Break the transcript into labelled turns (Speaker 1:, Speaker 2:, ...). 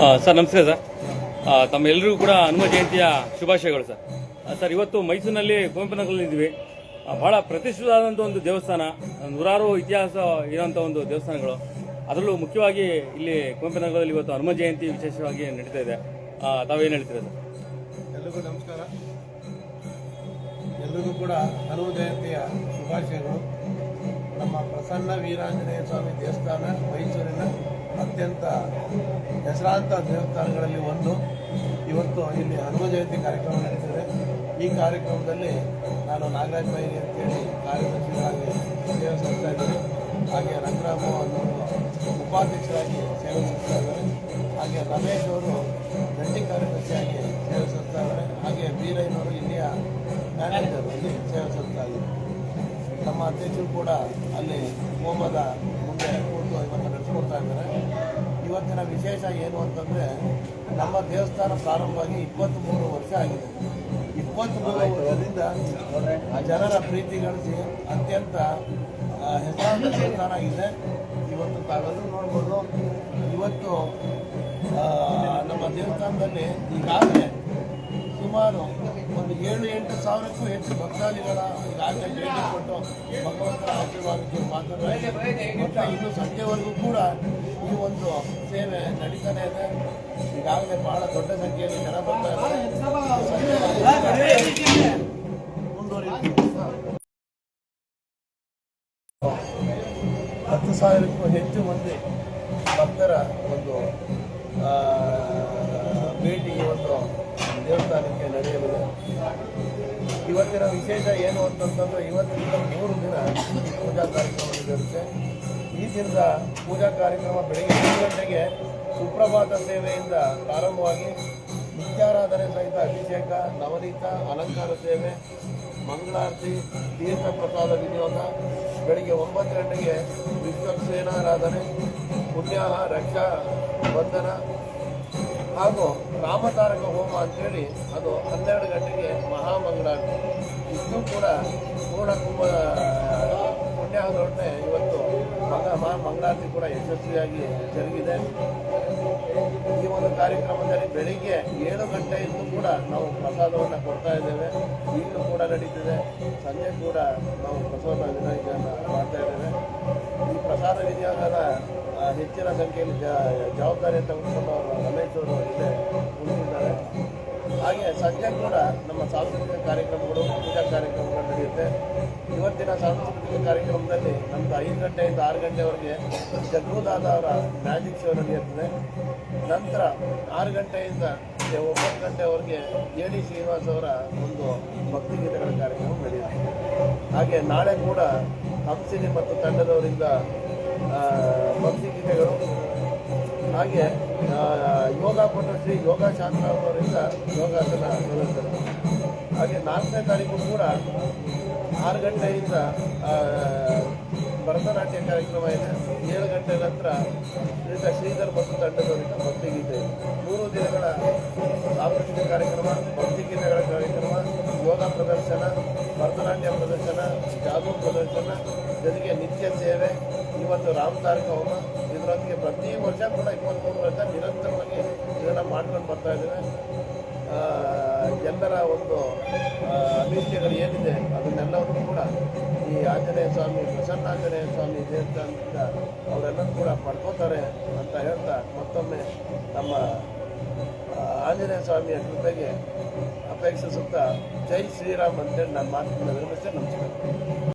Speaker 1: Sir ನಮಸ್ಕಾರ sir. ತಮ್ಮೆಲ್ಲರಿಗೂ ಕೂಡ ಹನುಮ ಜಯಂತಿಯ ಶುಭಾಶಯಗಳು ಸರ್. ಸರ್, ಇವತ್ತು ಮೈಸೂರಿನಲ್ಲಿ ಕುವೆಂಪುನಗರಲ್ಲಿ ಇದ್ದೀವಿ. ಬಹಳ ಪ್ರತಿಷ್ಠಿತವಾದಂಥ ಒಂದು ದೇವಸ್ಥಾನ, ನೂರಾರು ಇತಿಹಾಸ ಇರುವಂಥ ಒಂದು ದೇವಸ್ಥಾನಗಳು. ಅದರಲ್ಲೂ ಮುಖ್ಯವಾಗಿ ಇಲ್ಲಿ ಕುವೆಂಪುನಗರದಲ್ಲಿ ಇವತ್ತು ಹನುಮ ಜಯಂತಿ ವಿಶೇಷವಾಗಿ ನಡೀತಾ ಇದೆ. ತಾವೇನು ಹೇಳ್ತೀರಾ ಸರ್?
Speaker 2: ಎಲ್ಲರಿಗೂ ನಮಸ್ಕಾರ. ಎಲ್ಲರಿಗೂ ಕೂಡ ಹನುಮ ಜಯಂತಿಯ ಶುಭಾಶಯಗಳು. ನಮ್ಮ ಪ್ರಸನ್ನ ವೀರಾಂಜನೇಯ ಸ್ವಾಮಿ ದೇವಸ್ಥಾನ ಮೈಸೂರಿನ ಅತ್ಯಂತ ಹೆಸರಾಂತ ದೇವಸ್ಥಾನಗಳಲ್ಲಿ ಒಂದು. ಇವತ್ತು ಇಲ್ಲಿ ಹನುಮ ಜಯಂತಿ ಕಾರ್ಯಕ್ರಮ ನಡೀತಿದೆ. ಈ ಕಾರ್ಯಕ್ರಮದಲ್ಲಿ ನಾನು ನಾಗರಾಜ್ ಬೈರಿ ಅಂತೇಳಿ ಕಾರ್ಯದರ್ಶಿಗಳಾಗಿ ಸೇವೆ ಸಲ್ಲಿಸ್ತಾ ಇದ್ದೀನಿ. ಹಾಗೆ ರಂಗರಾಮ ಅವರು ಉಪಾಧ್ಯಕ್ಷರಾಗಿ ಸೇವೆ ಸಲ್ಲಿಸ್ತಾ ಇದ್ದಾರೆ. ಹಾಗೆ ರಮೇಶ್ ಅವರು ಜಂಟಿ ಕಾರ್ಯದರ್ಶಿಯಾಗಿ ಸೇವೆ ಸಲ್ಲಿಸ್ತಾ ಇದ್ದಾರೆ. ಹಾಗೆ ವೀರಯ್ಯನವರು ಇಲ್ಲಿಯ ಮ್ಯಾನೇಜರ್ ಅಲ್ಲಿ ಸೇವೆ ಸಲ್ಲಿಸ್ತಾ ಇದ್ದಾರೆ. ನಮ್ಮ ಅಧ್ಯಕ್ಷರು ಕೂಡ ಅಲ್ಲಿ ಹೋಮದ ಮುಂದೆ ಇವತ್ತು ಇದ್ದಾರೆ. ಇವತ್ತಿನ ವಿಶೇಷ ಏನು ಅಂತಂದರೆ, ನಮ್ಮ ದೇವಸ್ಥಾನ ಪ್ರಾರಂಭವಾಗಿ ಇಪ್ಪತ್ತ್ಮೂರು ವರ್ಷ ಆಗಿದೆ. ಇಪ್ಪತ್ತ್ಮೂರು ವರ್ಷದಿಂದ ಜನರ ಪ್ರೀತಿ ಗಳಿಸಿ ಅತ್ಯಂತ ಹೆಸರಾದ ದೇವಸ್ಥಾನ ಆಗಿದೆ. ಇವತ್ತು ತಾವೆಲ್ಲರೂ ನೋಡ್ಬೋದು. ಇವತ್ತು ನಮ್ಮ ದೇವಸ್ಥಾನದಲ್ಲಿ ಈಗಾಗಲೇ ಸುಮಾರು ಒಂದು ಏಳು ಎಂಟು ಸಾವಿರಕ್ಕೂ ಹೆಚ್ಚು ಭಕ್ತಾದಿಗಳ ಈಗಾಗಲೇ ಭೇಟಿ ಕೊಟ್ಟು ಭಗವಂತ ಆಶೀರ್ವಾದಕ್ಕೆ ಮಾತನಾಡಿ ಮತ್ತು ಇನ್ನು ಸಂಜೆವರೆಗೂ ಕೂಡ ಈ ಒಂದು ಸೇವೆ ನಡೀತಾನೆ ಇದೆ. ಈಗಾಗಲೇ ಬಹಳ ದೊಡ್ಡ ಸಂಖ್ಯೆಯಲ್ಲಿ ಜನ ಬರ್ತಾ ಹತ್ತು ಸಾವಿರಕ್ಕೂ ಹೆಚ್ಚು ಮಂದಿ ಭಕ್ತರ ಒಂದು ಭೇಟಿ ಒಂದು ದೇವಸ್ಥಾನಕ್ಕೆ ನಡೆಯಲಿದೆ. ಇವತ್ತಿನ ವಿಶೇಷ ಏನು ಅಂತಂತಂದ್ರೆ ಇವತ್ತಿನಿಂದ ಮೂರು ದಿನ ಪೂಜಾ ಕಾರ್ಯಕ್ರಮ ನಡೆಯುತ್ತೆ. ಈ ದಿನದ ಪೂಜಾ ಕಾರ್ಯಕ್ರಮ ಬೆಳಗ್ಗೆ ಏಳು ಗಂಟೆಗೆ ಸುಪ್ರಭಾತ ಸೇವೆಯಿಂದ ಪ್ರಾರಂಭವಾಗಿ ನಿತ್ಯಾರಾಧನೆ ಸಹಿತ ಅಭಿಷೇಕ ನವನೀತ ಅಲಂಕಾರ ಸೇವೆ, ಮಂಗಳಾರತಿ, ತೀರ್ಥ ಪ್ರಸಾದ ವಿನಿಯೋಗ, ಬೆಳಿಗ್ಗೆ ಒಂಬತ್ತು ಗಂಟೆಗೆ ವಿಶ್ವಕ್ಸೇನಾರಾಧನೆ, ಪುಣ್ಯಾಹ, ರಕ್ಷಾ ಬಂಧನ ಹಾಗೂ ರಾಮತಾರಕ ಹೋಮ ಅಂತೇಳಿ ಅದು ಹನ್ನೆರಡು ಗಂಟೆಗೆ ಮಹಾಮಂಗಳಾರತಿ. ಇಷ್ಟು ಕೂಡ ಪೂರ್ಣ ಕುಂಭ ಪುಣ್ಯಾಹದೊಡನೆ ಇವತ್ತು ಮಗ ಮಹಾ ಮಂಗಳಾರತಿ ಕೂಡ ಯಶಸ್ವಿಯಾಗಿ ಜರುಗಿದೆ. ಈ ಒಂದು ಕಾರ್ಯಕ್ರಮದಲ್ಲಿ ಬೆಳಿಗ್ಗೆ ಏಳು ಗಂಟೆಯಿಂದ ಕೂಡ ನಾವು ಪ್ರಸಾದವನ್ನು ಕೊಡ್ತಾ ಇದ್ದೇವೆ. ಈಗಲೂ ಕೂಡ ನಡೀತಿದೆ. ಸಂಜೆ ಕೂಡ ನಾವು ಪ್ರಸಾದ ವಿನಿಯೋಗವನ್ನು ಮಾಡ್ತಾ ಇದ್ದೇವೆ. ಈ ಪ್ರಸಾದ ವಿನಿಯೋಗದ ಹೆಚ್ಚಿನ ಸಂಖ್ಯೆಯಲ್ಲಿ ಜವಾಬ್ದಾರಿ ತೆಗೆದುಕೊಂಡು ರಮೇಶ್ ಅವರು ಇಲ್ಲಿ ಉಳಿದಿದ್ದಾರೆ ಹಾಗೆ ಸಂಜೆ ಕೂಡ ನಮ್ಮ ಸಾಂಸ್ಕೃತಿಕ ಕಾರ್ಯಕ್ರಮಗಳು, ಪೂಜಾ ಕಾರ್ಯಕ್ರಮಗಳು ನಡೆಯುತ್ತೆ. ಇವತ್ತಿನ ಸಾಂಸ್ಕೃತಿಕ ಕಾರ್ಯಕ್ರಮದಲ್ಲಿ ನಮ್ಮದು ಐದು ಗಂಟೆಯಿಂದ ಆರು ಗಂಟೆವರೆಗೆ ಜಗ್ಗುದಾದ ಅವರ ಮ್ಯಾಜಿಕ್ ಶೋ ನಡೆಯುತ್ತದೆ. ನಂತರ ಆರು ಗಂಟೆಯಿಂದ ಒಂಬತ್ತು ಗಂಟೆವರೆಗೆ ಎ ಡಿ ಶ್ರೀನಿವಾಸ್ ಅವರ ಒಂದು ಭಕ್ತಿಗೀತೆಗಳ ಕಾರ್ಯಕ್ರಮ ನಡೆಯುತ್ತೆ ಹಾಗೆ ನಾಳೆ ಕೂಡ ಹಂಸಿನಿ ಮತ್ತು ತಂಡದವರಿಂದ ಭಕ್ತಿ ಗೀತೆಗಳು. ಹಾಗೆ ಯೋಗ ಕೊಟ್ಟ ಶ್ರೀ ಯೋಗ ಶಾಸ್ತ್ರ ಅವರಿಂದ ಯೋಗಾಸನ ಇರುತ್ತದೆ ಹಾಗೆ ನಾಲ್ಕನೇ ತಾರೀಕು ಕೂಡ ಆರು ಗಂಟೆಯಿಂದ ಭರತನಾಟ್ಯ ಕಾರ್ಯಕ್ರಮ ಇದೆ. ಏಳು ಗಂಟೆ ನಂತರ ಶ್ರೀಧ ಶ್ರೀಧರ್ ಮತ್ತು ತಂಡದವರಿಂದ ಭಕ್ತಿ ಗೀತೆ. ಮೂರು ದಿನಗಳ ಸಾಂಸ್ಕೃತಿಕ ಕಾರ್ಯಕ್ರಮ ಭಕ್ತಿಗೀತೆಗಳ ಕಾರ್ಯಕ್ರಮ, ಯೋಗ ಪ್ರದರ್ಶನ ಭರತನಾಟ್ಯ ಪ್ರದರ್ಶನ ಜಾದೂ ಪ್ರದರ್ಶನ, ಜೊತೆಗೆ ನಿತ್ಯ ಸೇವೆ, ಇವತ್ತು ರಾಮತಾರಕ ಹೋಮ. ಇದರೊಂದಿಗೆ ಪ್ರತಿ ವರ್ಷ ಕೂಡ ಇಪ್ಪತ್ತ್ಮೂರು ವರ್ಷ ನಿರಂತರವಾಗಿ ಇದನ್ನು ಮಾಡ್ಕೊಂಡು ಬರ್ತಾ ಇದ್ದೇವೆ. ಎಲ್ಲರ ಒಂದು ಅಭಿಷೇಕಗಳು ಏನಿದೆ ಅದನ್ನೆಲ್ಲವನ್ನು ಕೂಡ ಈ ಆಂಜನೇಯ ಸ್ವಾಮಿ, ಪ್ರಸನ್ನ ಆಂಜನೇಯ ಸ್ವಾಮಿ ದೇವಸ್ಥಾನದಿಂದ ಅವರೆಲ್ಲರೂ ಕೂಡ ಪಡ್ಕೋತಾರೆ ಅಂತ ಹೇಳ್ತಾ ಮತ್ತೊಮ್ಮೆ ನಮ್ಮ ಆಂಜನೇಯ ಸ್ವಾಮಿಯ ಕೃಪೆಗೆ ಅಪೇಕ್ಷಿಸುತ್ತಾ ಜೈ ಶ್ರೀರಾಮ್ ಅಂತೇಳಿ ನನ್ನ ಮಾತನ್ನು ನಿರ್ಮಿಸಿ ನಮಸ್ಕಾರ.